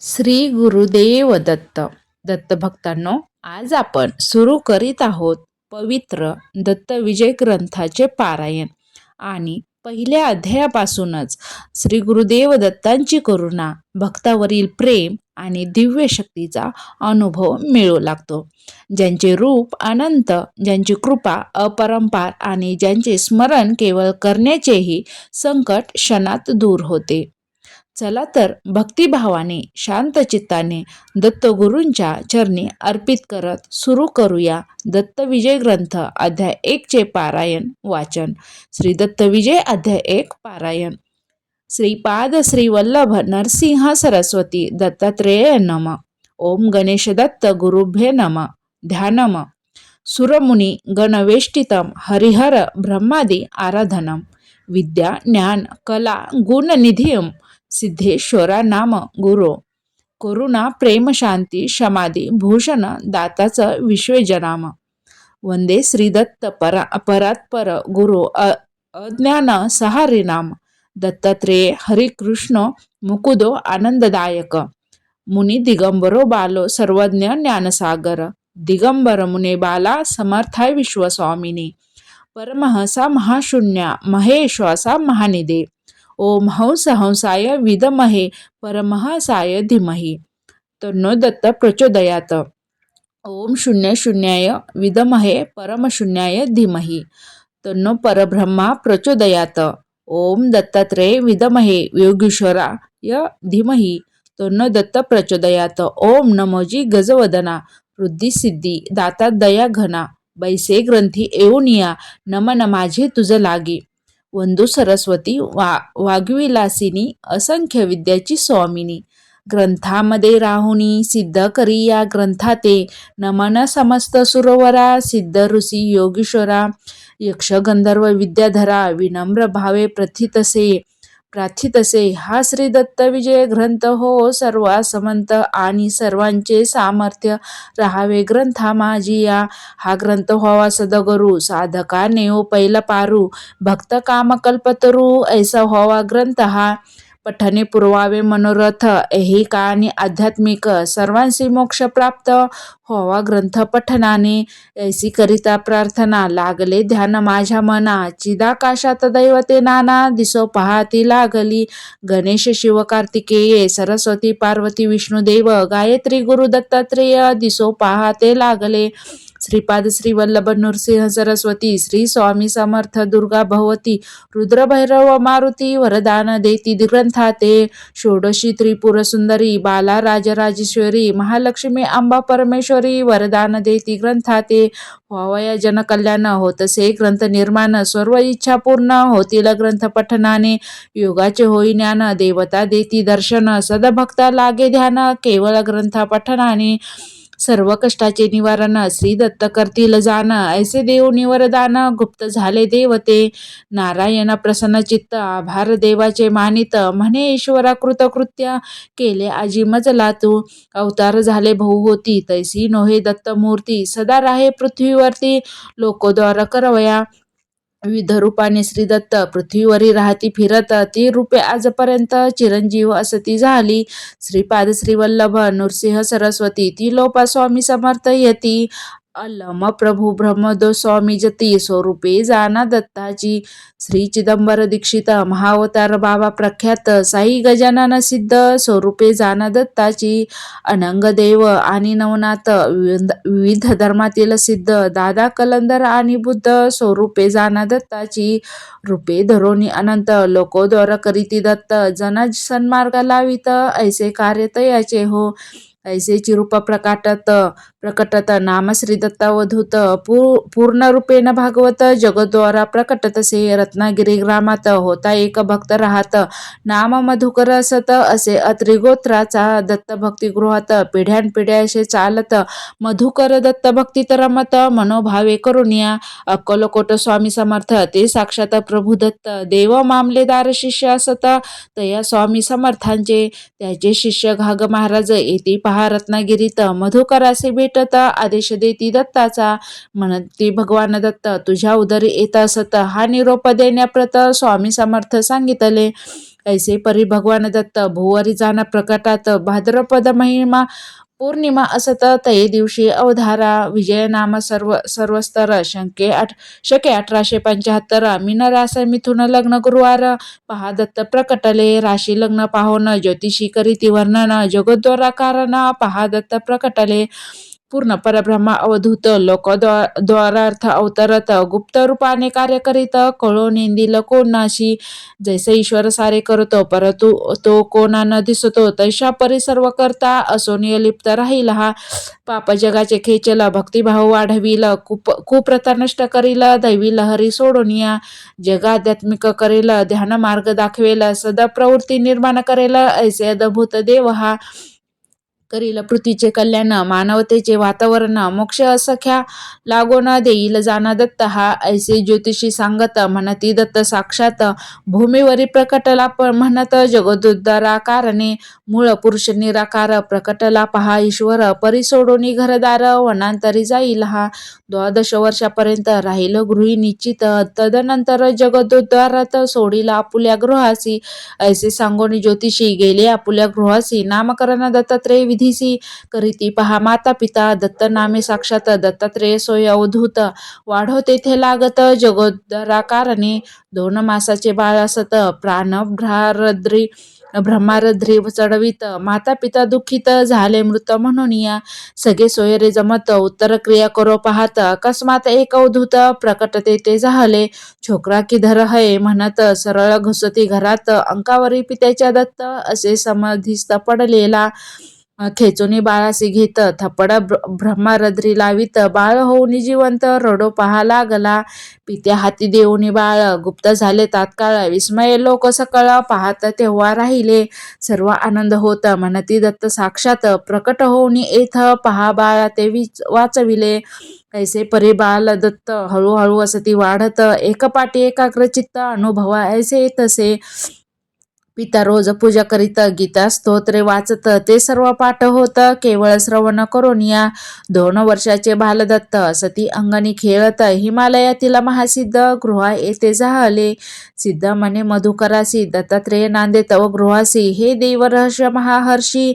श्री गुरुदेव दत्त. दत्तभक्तांनो आज आपण सुरू करीत आहोत पवित्र दत्त विजय ग्रंथाचे पारायण. आणि पहिल्या अध्यायापासूनच श्री गुरुदेव दत्तांची करुणा भक्तावरील प्रेम आणि दिव्य शक्तीचा अनुभव मिळू लागतो. ज्यांचे रूप अनंत ज्यांची कृपा अपरंपार आणि ज्यांचे स्मरण केवळ करण्याचेही संकट क्षणात दूर होते. चला तर भक्तिभावाने शांत चित्ताने दत्तगुरूंच्या चरणी अर्पित करत सुरू करूया दत्तविजय ग्रंथ अध्याय एकचे पारायण वाचन. श्री दत्तविजय अध्याय एक पारायण. श्रीपाद श्रीवल्लभ नरसिंह सरस्वती दत्तात्रेय नम. ओम गणेश दत्त गुरुभ्ये नम. ध्यानम. सुरमुनी गणवेष्टितम हरिहर ब्रह्मादि आराधनम. विद्या ज्ञान कला गुणनिधियम सिद्धेश्वरा नाम गुरु. करुणा प्रेम शांती शमादी भूषण दाताचं विश्वजनाम. वंदे श्रीदत्त परा परात्पर गुरु अ अज्ञान सहारी नाम. दत्तात्रेय हरिकृष्ण मुकुदो आनंददायक. मुनी दिगंबरो बालो सर्वज्ञ ज्ञानसागर. दिगंबर मुने बाला समर्थाय विश्वस्वामिनी. परमहसा महाशून्या महेश्वासा महानिदे ओम हंस हंसाय विदमहे परमहसाय धीमहि। तन्नो दत्त प्रचोदयात। ओम शून्य शून्याय विदमहे परमशून्याय धीमहि। तन्नो परब्रह्मा प्रचोदयात। ओम दत्तात्रेय विदमहे योगेश्वराय धीमहि। तन्नो दत्त प्रचोदयात। ओम नमोजी गजवदना सिद्धी दाता दया घना बैसे ग्रंथी येऊनिया नमन माझे तुझ लागी। वंदू सरस्वती वा वाघविलासिनी असंख्य विद्याची स्वामिनी. ग्रंथामध्ये राहुनी सिद्ध करी या ग्रंथाते नमन समस्त सुरवरा सिद्ध ऋषी योगीश्वरा यक्षगंधर्व विद्याधरा विनम्र भावे प्रथितसे प्राथितसे हा श्री दत्त विजय ग्रंथ हो सर्व समंत आणि सर्वांचे सामर्थ्य राहावे. ग्रंथा माझी या. हा ग्रंथ व्हावा सदगुरु साधका नेओ हो, पैल पारू. भक्त काम कल्पतरू ऐसा व्हावा ग्रंथ हा. पठने पुरवावे मनोरथ ऐहिका आणि आध्यात्मिक सर्वांशी मोक्ष प्राप्त व्हावा ग्रंथ पठनाने. ऐसी करिता प्रार्थना लागले ध्यान माझ्या मना. चिदाकाशात दैवते नाना दिसो पहाती लागली. गणेश शिव कार्तिकेय सरस्वती पार्वती विष्णुदेव गायत्री गुरु दत्तात्रेय दिसो पहाते लागले. श्रीपाद श्री वल्लभ नृसिंह सरस्वती श्री स्वामी समर्थ दुर्गा भवती रुद्रभैरव मारुती वरदान देती ग्रंथाते षोडशी त्रिपुर सुंदरी बाला राजराजेश्वरी महालक्ष्मी अंबा परमेश्वरी वरदान देती ग्रंथा ते व्हावया जनकल्याण होतसे ग्रंथ निर्माण सर्व इच्छा पूर्ण होतील ग्रंथ पठनाने योगाचे होई ज्ञान देवता देती दर्शन सदभक्ता लागे ध्यान केवळ ग्रंथ पठनाने सर्व कष्टाचे निवारण श्री दत्त करतील जाण. ऐसे देव निवरदान गुप्त झाले देवते. नारायण प्रसन्न चित्त आभार देवाचे मानित. म्हणे ईश्वरा कृतकृत्य केले आजी मजला तू. अवतार झाले भाऊ होती तैसी नोहे दत्तमूर्ती. सदा राहे पृथ्वीवरती लोकोद्वार करवया. विविध रूपाने श्रीदत्त पृथ्वीवरी राहती फिरत ती रूपे आजपर्यंत चिरंजीव असती झाली. श्रीपाद श्रीवल्लभ नृसिंह सरस्वती ती लोपा स्वामी समर्थ यती. अलम प्रभू ब्रह्मदो स्वामी जती स्वरूपे जाना दत्ताची श्री चिदंबर दीक्षित महावतार बाबा प्रख्यात साई गजानन सिद्ध स्वरूपे जाना दत्ताची अनंगदेव आणि नवनाथ विविध धर्मातील सिद्ध दादा कलंदर आणि बुद्ध स्वरूपे जाना दत्ताची रूपे धरोनी अनंत लोकोद्वार करीती दत्त जना सन्मार्ग लावित ऐसे कार्य तयाचे हो। ऐसे चिरूप प्रकाटत प्रकटत नाम श्री दत्तावधूत पू पूर्णरूपेण भागवत जगद्वारा प्रकटतसे रत्नागिरी ग्रामात होता एक भक्त राहत. नाम मधुकर असत असे अत्रिगोत्राचा दत्त भक्तिगृहात पिढ्यानपिढ्या असे चालत. मधुकर दत्त भक्तीत रमत मनोभावे करुनिया अक्कलकोट स्वामी समर्थ ते साक्षात प्रभू दत्त देव मामलेदार शिष्य असत. तया स्वामी समर्थांचे त्याचे शिष्य घाग महाराज येथे पहा रत्नागिरीत मधुकरासी भेटत आदेश देती दत्ताचा. म्हणती भगवान दत्त तुझ्या उदरी येत असत हा निरोप देण्याप्रत स्वामी समर्थ सांगितले. ऐसे परी भगवान दत्त भुवरी जाणं प्रकटात भाद्रपद महिमा पौर्णिमा असत तये दिवशी अवधारा विजयनाम सर्व सर्वस्तर शंके आठ शके अठराशे पंच्याहत्तर मीनरास मिथुन लग्न गुरुवार पहा दत्त प्रकटले राशी लग्न पाहून ज्योतिषी करीती वर्णन जगद्वारा कारण पहा दत्त प्रकटले पूर्ण परब्रह्म अवधूत लोक द्वारार्थ अवतरत गुप्त रूपाने कार्य करीत कळो कोण कोणाशी? जैसे ईश्वर सारे करतो परंतु तो कोणा न दिसतो? तैशा परी सर्व करता असो नियलिप्त राहील. हा पाप जगाचे खेचल भक्तिभाव वाढविल कुप कुप्रथा नष्ट करील दैवी लहरी सोडून या जग आध्यात्मिक करेल ध्यान मार्ग दाखवेल सदा प्रवृत्ती निर्माण करेल ऐसे अद्भुत देव हा. करील पृथ्वीचे कल्याण मानवतेचे वातावरण मोक्ष असख्या लागोन देईल जाना दत्त हा ऐसे ज्योतिषी सांगत म्हणती दत्त साक्षात भूमीवरी प्रकटला प म्हणत जगदुद्धारा कारणे मूळ पुरुष निराकार प्रकटला पहा ईश्वर परिसोडोनी घरदार वनांतरी जाईल हा. द्वादश वर्षापर्यंत राहील गृही निश्चित तदनंतर जगदुद्धारात सोडील आपुल्या गृहासी. ऐसे सांगोनी ज्योतिषी गेले आपुल्या गृहासी. नामकरण दत्तात्रेय विधीसी करीती पहा माता पिता दत्त नामे साक्षात दत्तात्रेय सोय अवधूत। वाढो तेथे लागत जगोदरा कारणे दोन मासाचे बाळ असत प्राण ब्रह्मारद्री चढवित। माता पिता दुःखित झाले मृत म्हणून या सगळे सोयरे जमत उत्तर क्रिया करो पाहत। अकस्मात एक अवधूत प्रकट तेथे झाले छोकरा किधर हय म्हणत सरळ घुसती घरात अंकावरी पित्याच्या दत्त असे समाधीस्थ पडलेला। खेचुनी बाळासी घेत. थपड ब्रह्मरद्री लावित. बाळ होऊनी जिवंत रडो पहा लागला. पित्या हाती देऊनी बाळ गुप्त झाले तात्काळ. विस्मय लोक सकळ पाहत तेव्हा राहिले. सर्व आनंद होत म्हणती दत्त साक्षात. प्रकट होऊन येथ पहा बाळा ते वाचविले. ऐसे परी दत्त हळूहळू असती वाढत. एकपाटी एकाग्रचित्त अनुभवा ऐसे तसे. पिता रोज पूजा करीत गीता स्तोत्रे वाचत ते सर्व पाठ होत केवळ श्रवण करून या. दोन वर्षाचे बालदत्त सती अंगणी खेळत हिमालयातील महासिद्ध गृहा येथे झाले सिद्ध म्हणे मधुकरासी दत्तात्रेय नांदे तव गृहासी हे देव रहस्य महाहर्षी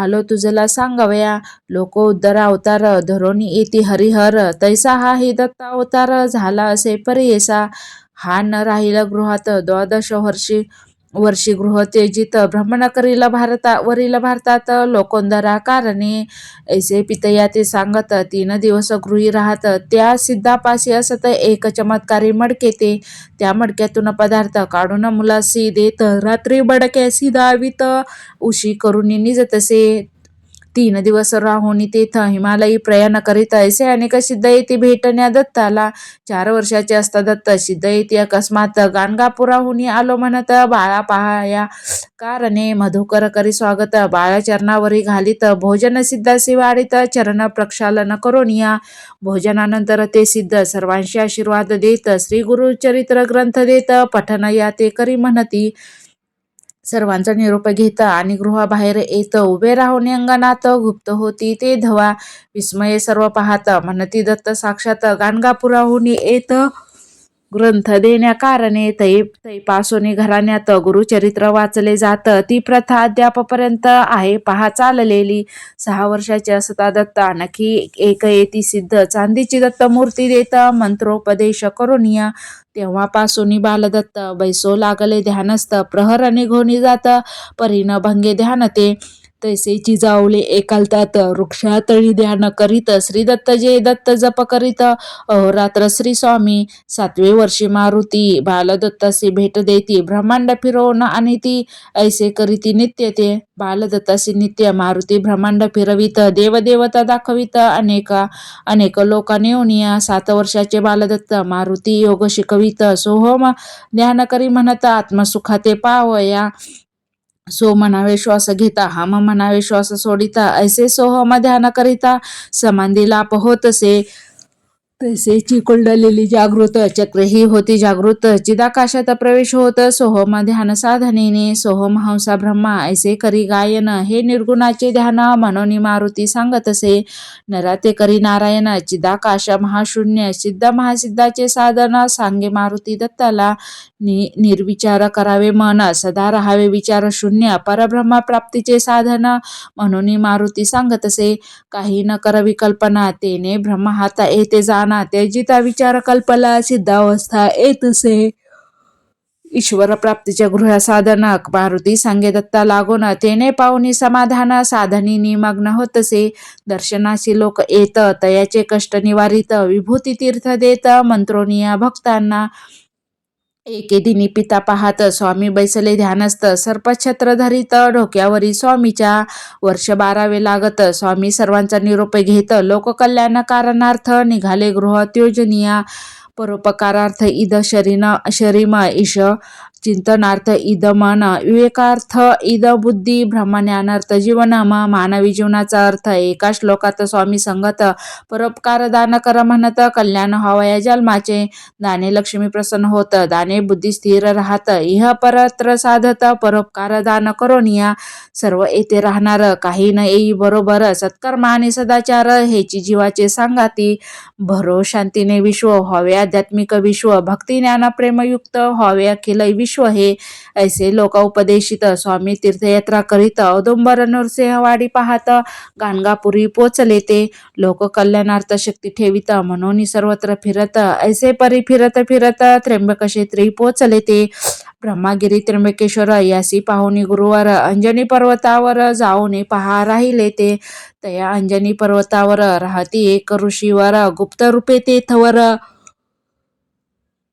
आलो तुझला सांगवया. लोक उद्धार अवतार धरोनी येती हरिहर तैसा हा हि दत्ता अवतार झाला असे परियेसा. हा न राहिला गृहात द्वादश हर्षी वर्षी गृह तेजित भ्रमण करील भारता वरील भारतात लोकोंदरा कारणे. ऐसे पितया ते सांगत तीन दिवस गृही राहत त्या सिद्धापाशी असत एक चमत्कारी मडके ते. त्या मडक्यातून पदार्थ काढून मुलासी देत रात्री मडक्यासी दावित उशी करून निजतसे. तीन दिवस राहून तेथ हिमालयी प्रयाण करीत ऐसे अनेक सिद्ध येते भेटण्या दत्ताला चार वर्षाचे असता दत्त. सिद्ध येते अकस्मात गाणगापुराहून आलो म्हणत बाळा पहाया कारणे मधुकर करी स्वागत. बाळा चरणावरी घालीत. भोजन सिद्धासी वाढीत चरण प्रक्षालन करून या. भोजनानंतर ते सिद्ध सर्वांशी आशीर्वाद देत. श्री गुरुचरित्र ग्रंथ देत. पठन या ते करी म्हणती. सर्वांचा निरोप घेत आणि गृहाबाहेर येत उभे राहून अंगणात गुप्त होती ते धवा. विस्मये सर्व पाहत म्हणती दत्त साक्षात गाणगापुराहून येत ग्रंथ देण्याकारणे तै तैपासोनी घराण्यात गुरुचरित्र वाचले जात. ती प्रथा अद्यापपर्यंत आहे पहा चाललेली. सहा वर्षाची असता दत्त आणखी एक येती सिद्ध. चांदीची दत्त मूर्ती देत मंत्रोपदेश करून या तेव्हापासून बालदत्त बैसो लागले ध्यानस्थ. प्रहर निघोनी जात परीन भंगे ध्यानते. तैसे चिजावले एकालतात वृक्षातळी ध्यान करीत श्री दत्त जे दत्त जप करीत. अहोरात्र श्री स्वामी सातवे वर्षी मारुती बालदत्तासी भेट देती ब्रह्मांड फिरवून आणि ती ऐसे करीती नित्य ते बालदत्तासी नित्य मारुती ब्रह्मांड फिरवित देवदेवता दाखवित. अनेक अनेक लोकांनी या सात वर्षाचे बालदत्त मारुती योग शिकवित. सोहम ध्यान करी म्हणत आत्मसुखाते पावया. सो म्हणावे श्वास घेता हम म्हणावे श्वास सोडिता ऐसे सोहम ध्यान करिता समाधी लाप होतसे तसेची कुंडलेली जागृत चक्र ही होती जागृत चिदाकाशात प्रवेश होत सोहम ध्यान साधनेने सोहम हंसा ब्रह्मा ऐसे करी गायन हे निर्गुणाचे ध्यान मनोनी मारुती सांगत असे नराते करी नारायण चिदाकाश महाशून्य सिद्ध महासिद्धाचे साधन सांगे मारुती दत्ताला नि निर्विचार करावे मन सदा राहावे विचार शून्य परब्रह्मा प्राप्तीचे साधन म्हणून मारुती सांगत असे काही न कर कल्पना तेने ब्रह्म हाता येते जाणा त्याजिता विचार कल्पला सिद्धावस्था येत असे. ईश्वर प्राप्तीच्या गृह साधन मारुती सांगे दत्ता लागून तेने पाहुनी समाधान साधनी निमग्न होतसे दर्शनाशी लोक येत तयाचे कष्ट निवारित विभूती तीर्थ देत मंत्रोनिया भक्तांना एके दिनी पिता पाहत स्वामी बैसले ध्यानस्थ सर्पछत्र धरित डोक्यावरी स्वामीच्या वर्ष बारावे लागत. स्वामी सर्वांचा निरोप घेत. लोककल्याण कारणार्थ निघाले गृहत्योजनिया परोपकारार्थ इद शरीन शरीम ईश चिंतनार्थ इद मन विवेकार्थ इद बुद्धी ब्रह्मज्ञानार्थ जीवनम मानवी जीवनाचा अर्थ एका श्लोकात स्वामी संगत परोपकार दान कर म्हणत कल्याण व्हावया जन्माचे दाने लक्ष्मी प्रसन्न होत दाने बुद्धी स्थिर राहत इह परत्र साधत परोपकार दान करोनिया सर्व येथे राहणार काही न येई बरोबर सत्कर्म आणि सदाचार हेची जीवाचे सांगाती भरो शांतीने विश्व व्हावे आध्यात्मिक विश्व भक्ती ज्ञान प्रेमयुक्त व्हावे अखिल विश्व हे ऐसे लोक उपदेशित स्वामी तीर्थयात्रा करीत औदुंबर नृसिंहवाडी पाहत गाणगापुरी पोचले ते. लोक कल्याणार्थ शक्ती ठेवित म्हणून सर्वत्र फिरत ऐसे परी फिरत फिरत त्र्यंबकक्षेत्री पोचले ते. ब्रह्मागिरी त्र्यंबकेश्वर यासी पाहुणी गुरुवार अंजनी पर्वतावर जाऊन पहा राहिले ते. तया अंजनी पर्वतावर राहती एक ऋषीवर गुप्त रूपे तेथवर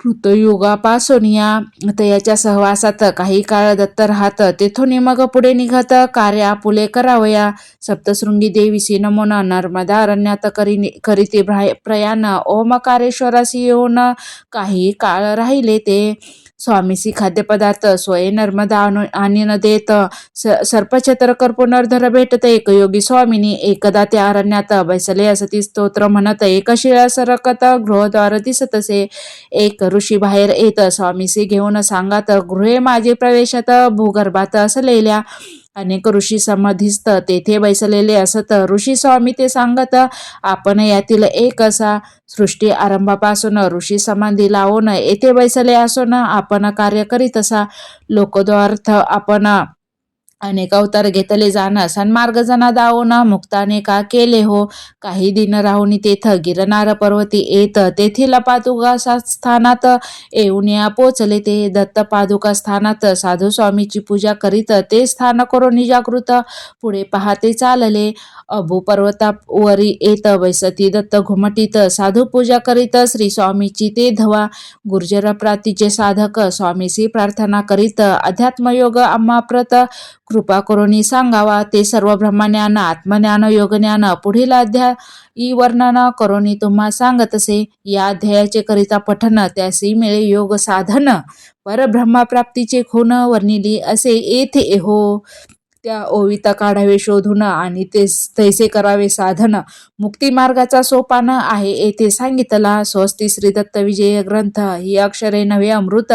कृतयुगापासून या तयाच्या सहवासात काही काळ दत्त राहत तेथून मग पुढे निघत कार्य आपुले करावया. सप्तशृंगी देवीसी नमोन नर्मदा अरण्यात करी करीते प्रयाण. ओमकारेश्वरासी येऊन काही काळ राहिले ते. स्वामीसी खाद्यपदार्थ स्वय नर्मदा आणि न देत सर्पछत्र कर पुनर्धर भेटत एक योगी स्वामिनी एकदा त्या अरण्यात बैसले असती स्तोत्र म्हणत एक शिळा सरकत गृहद्वार दिसत असे एक ऋषी बाहेर येत स्वामीसी घेऊन सांगत गृहे माझे प्रवेशात भूगर्भात असलेल्या अनेक ऋषी समाधीस्त तेथे बैसलेले असत. ऋषी स्वामी ते सांगत आपण यातील एक असा सृष्टी आरंभापासून ऋषी समाधी लावून येथे बैसले असून आपण कार्य करीत असा. लोकद्वार्थ आपण अनेक अवतार घेतले जाण सन्मार्ग जना दावून मुक्ताने का केले हो? काही दिन राहुनी तेथ गिरनार पर्वती येत. तेथील पादुका स्थानात येऊन या पोचले. ते दत्त पादुका स्थानात साधू स्वामीची पूजा करीत. ते स्थान करून जागृत पुढे पहाते चालले. अबू पर्वतावरी येत वैसती दत्त घुमटीत साधू पूजा करीत श्री स्वामीची ते धवा गुर्जर प्रातीचे साधक स्वामीशी प्रार्थना करीत अध्यात्मयोग अम्माप्रत कृपा करुणी सांगावा ते सर्व ब्रह्मज्ञान आत्मज्ञान योगज्ञान पुढील अध्यायी वर्णन करून तुम्हा सांगत असे या अध्यायाचे करिता पठन त्यासी मिळे योग साधन परब्रह्माप्राप्तीचे खून वर्णिली असे येथे हो त्या ओविता काढावे शोधून आणि ते तैसे करावे साधन. मुक्तिमार्गाचा सोपान आहे येथे सांगितला. स्वस्ती श्री दत्त विजय ग्रंथ. ही अक्षरे नव्हे अमृत.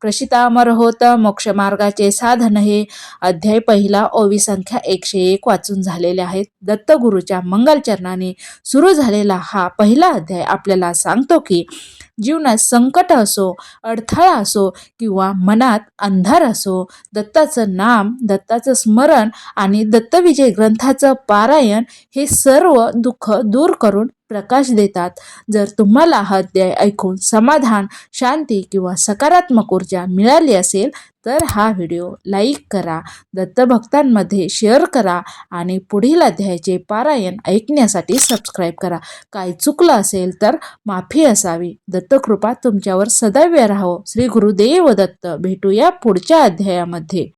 प्रशिता अमर होत. मोक्ष मार्गाचे साधन हे. अध्याय पहिला. ओवी संख्या एकशे एक वाचून झालेले आहेत. दत्तगुरूच्या मंगलचरणाने सुरू झालेला हा पहिला अध्याय आपल्याला सांगतो की जीवनात संकट असो अडथळा असो किंवा मनात अंधार असो दत्ताचं नाम दत्ताचं स्मरण स्मरण आणि दत्तविजय ग्रंथाचं पारायण हे सर्व दुःख दूर करून प्रकाश देतात. जर तुम्हाला हा अध्याय ऐकून समाधान शांती किंवा सकारात्मक ऊर्जा मिळाली असेल तर हा व्हिडिओ लाईक करा दत्तभक्तांमध्ये शेअर करा आणि पुढील अध्यायाचे पारायण ऐकण्यासाठी सबस्क्राईब करा. काय चुकलं असेल तर माफी असावी. दत्तकृपा तुमच्यावर सदैव राहो. श्री गुरुदेव दत्त. भेटूया पुढच्या अध्यायामध्ये.